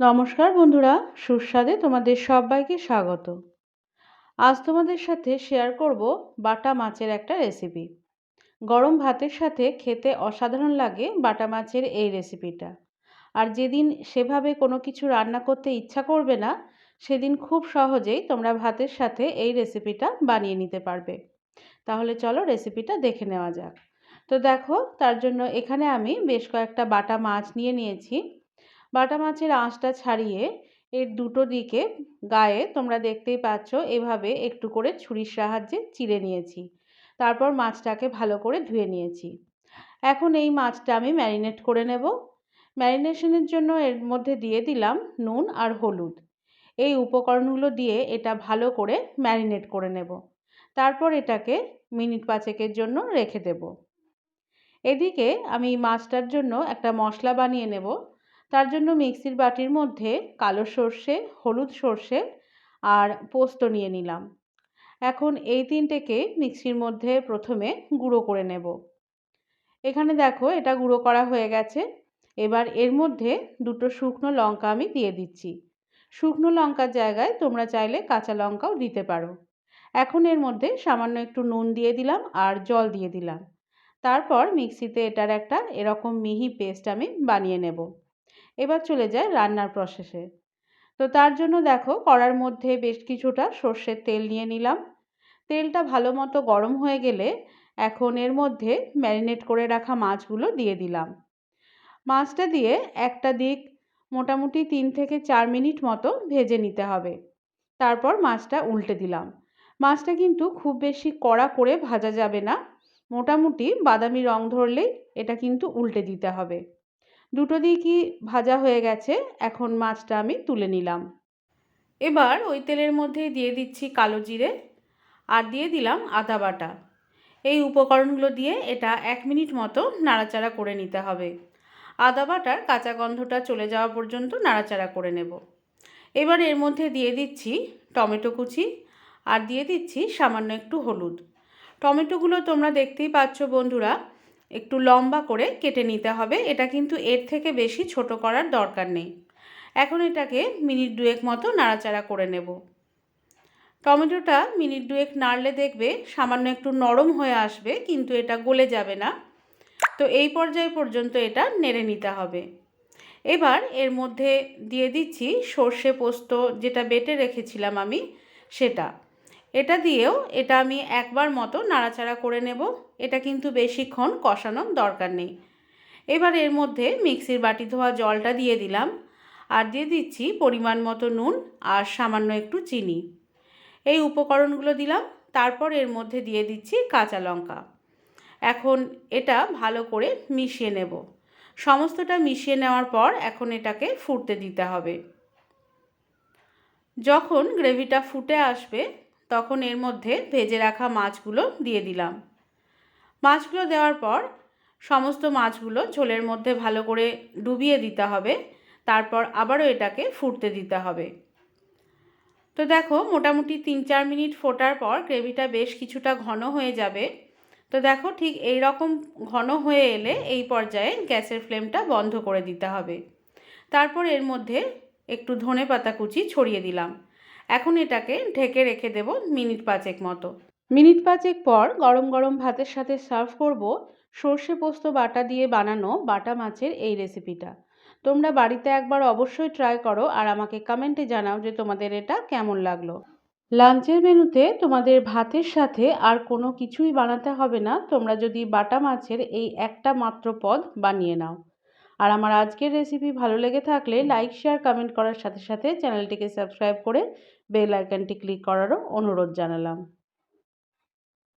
নমস্কার বন্ধুরা, সুস্বাদে তোমাদের সবাইকে স্বাগত। আজ তোমাদের সাথে শেয়ার করব বাটা মাছের একটা রেসিপি গরম ভাতের সাথে খেতে অসাধারণ লাগে বাটা মাছের এই রেসিপিটা আর যেদিন সেভাবে কোনো কিছু রান্না করতে ইচ্ছা করবে না, সেদিন খুব সহজেই তোমরা ভাতের সাথে এই রেসিপিটা বানিয়ে নিতে পারবে। তাহলে চলো রেসিপিটা দেখে নেওয়া যাক। তো দেখো, তার জন্য এখানে আমি বেশ কয়েকটা বাটা মাছ নিয়ে নিয়েছি। বাটা মাছের আঁশটা ছাড়িয়ে এর দুটো দিকে গায়ে তোমরা দেখতেই পাচ্ছ এভাবে একটু করে ছুরির সাহায্যে চিড়ে নিয়েছি। তারপর মাছটাকে ভালো করে ধুয়ে নিয়েছি। এখন এই মাছটা আমি ম্যারিনেট করে নেব। ম্যারিনেশনের জন্য এর মধ্যে দিয়ে দিলাম নুন আর হলুদ। এই উপকরণগুলো দিয়ে এটা ভালো করে ম্যারিনেট করে নেব। তারপর এটাকে মিনিট পাঁচেকের জন্য রেখে দেব। এদিকে আমি মাছটার জন্য একটা মশলা বানিয়ে নেব। তার জন্য মিক্সির বাটির মধ্যে কালো সর্ষে, হলুদ সর্ষে আর পোস্ত নিয়ে নিলাম। এখন এই তিনটেকে মিক্সির মধ্যে প্রথমে গুঁড়ো করে নেব। এখানে দেখো এটা গুঁড়ো করা হয়ে গেছে। এবার এর মধ্যে দুটো শুকনো লঙ্কা আমি দিয়ে দিচ্ছি। শুকনো লঙ্কার জায়গায় তোমরা চাইলে কাঁচা লঙ্কাও দিতে পারো। এখন এর মধ্যে সামান্য একটু নুন দিয়ে দিলাম আর জল দিয়ে দিলাম। তারপর মিক্সিতে এটার একটা এরকম মিহি পেস্ট আমি বানিয়ে নেব। এবার চলে যায় রান্নার প্রসেসে তো তার জন্য দেখো কড়ার মধ্যে বেশ কিছুটা সর্ষের তেল নিয়ে নিলাম। তেলটা ভালো মতো গরম হয়ে গেলে এখন এর মধ্যে ম্যারিনেট করে রাখা মাছগুলো দিয়ে দিলাম। মাছটা দিয়ে একটা দিক মোটামুটি তিন থেকে চার মিনিট মতো ভেজে নিতে হবে। তারপর মাছটা উল্টে দিলাম। মাছটা কিন্তু খুব বেশি কড়া করে ভাজা যাবে না। মোটামুটি বাদামি রং ধরলেই এটা কিন্তু উল্টে দিতে হবে। দুটো দিকই ভাজা হয়ে গেছে, এখন মাছটা আমি তুলে নিলাম। এবার ওই তেলের মধ্যেই দিয়ে দিচ্ছি কালো জিরে আর দিয়ে দিলাম আদা বাটা। এই উপকরণগুলো দিয়ে এটা এক মিনিট মতো নাড়াচাড়া করে নিতে হবে। আদা বাটার কাঁচা গন্ধটা চলে যাওয়া পর্যন্ত নাড়াচাড়া করে নেব। এবার এর মধ্যে দিয়ে দিচ্ছি টমেটো কুচি আর দিয়ে দিচ্ছি সামান্য একটু হলুদ। টমেটোগুলো তোমরা দেখতেই পাচ্ছ বন্ধুরা একটু লম্বা করে কেটে নিতে হবে। এটা কিন্তু এর থেকে বেশি ছোট করার দরকার নেই। এখন এটাকে মিনিট দুয়েক মতো নাড়াচাড়া করে নেব। টমেটোটা মিনিট দুয়েক নাড়লে দেখবে সামান্য একটু নরম হয়ে আসবে, কিন্তু এটা গলে যাবে না। তো এই পর্যায় পর্যন্ত এটা নেড়ে নিতে হবে। এবার এর মধ্যে দিয়ে দিচ্ছি সর্ষে পোস্ত, যেটা বেটে রেখেছিলাম আমি, সেটা। এটা দিয়েও এটা আমি একবার মতো নাড়াচাড়া করে নেব। এটা কিন্তু বেশিক্ষণ কষানোর দরকার নেই। এবার এর মধ্যে মিক্সির বাটি ধোয়া জলটা দিয়ে দিলাম। আর দিয়ে দিচ্ছি পরিমাণ মতো নুন আর সামান্য একটু চিনি। এই উপকরণগুলো দিলাম। তারপর এর মধ্যে দিয়ে দিচ্ছি কাঁচা লঙ্কা। এখন এটা ভালো করে মিশিয়ে নেব। সমস্তটা মিশিয়ে নেওয়ার পর এখন এটাকে ফুটতে দিতে হবে। যখন গ্রেভিটা ফুটে আসবে তখন এর মধ্যে ভেজে রাখা মাছগুলো দিয়ে দিলাম। মাছগুলো দেওয়ার পর সমস্ত মাছগুলো ঝোলের মধ্যে ভালো করে ডুবিয়ে দিতে হবে। তারপর আবারও এটাকে ফুটতে দিতে হবে। তো দেখো, মোটামুটি তিন চার মিনিট ফোটার পর গ্রেভিটা বেশ কিছুটা ঘন হয়ে যাবে। তো দেখো, ঠিক এই রকম ঘন হয়ে এলে এই পর্যায়ে গ্যাসের ফ্লেমটা বন্ধ করে দিতে হবে। তারপর এর মধ্যে একটু ধনে পাতা কুচি ছড়িয়ে দিলাম। এখন এটাকে ঢেকে রেখে দেব মিনিট পাঁচেক মতো। মিনিট পাঁচেক পর গরম গরম ভাতের সাথে সার্ভ করব সর্ষে পোস্ত বাটা দিয়ে বানানো বাটা মাছের এই রেসিপিটা। তোমরা বাড়িতে একবার অবশ্যই ট্রাই করো আর আমাকে কমেন্টে জানাও যে তোমাদের এটা কেমন লাগল। লাঞ্চের মেনুতে তোমাদের ভাতের সাথে আর কোনো কিছুই বানাতে হবে না, তোমরা যদি বাটা মাছের এই একটা মাত্র পদ বানিয়ে নাও। আর আমার আজকের রেসিপি ভালো লেগে থাকলে লাইক শেয়ার কমেন্ট করার সাথে সাথে চ্যানেলটিকে সাবস্ক্রাইব করে বেল আইকনটি ক্লিক করারও অনুরোধ জানালাম।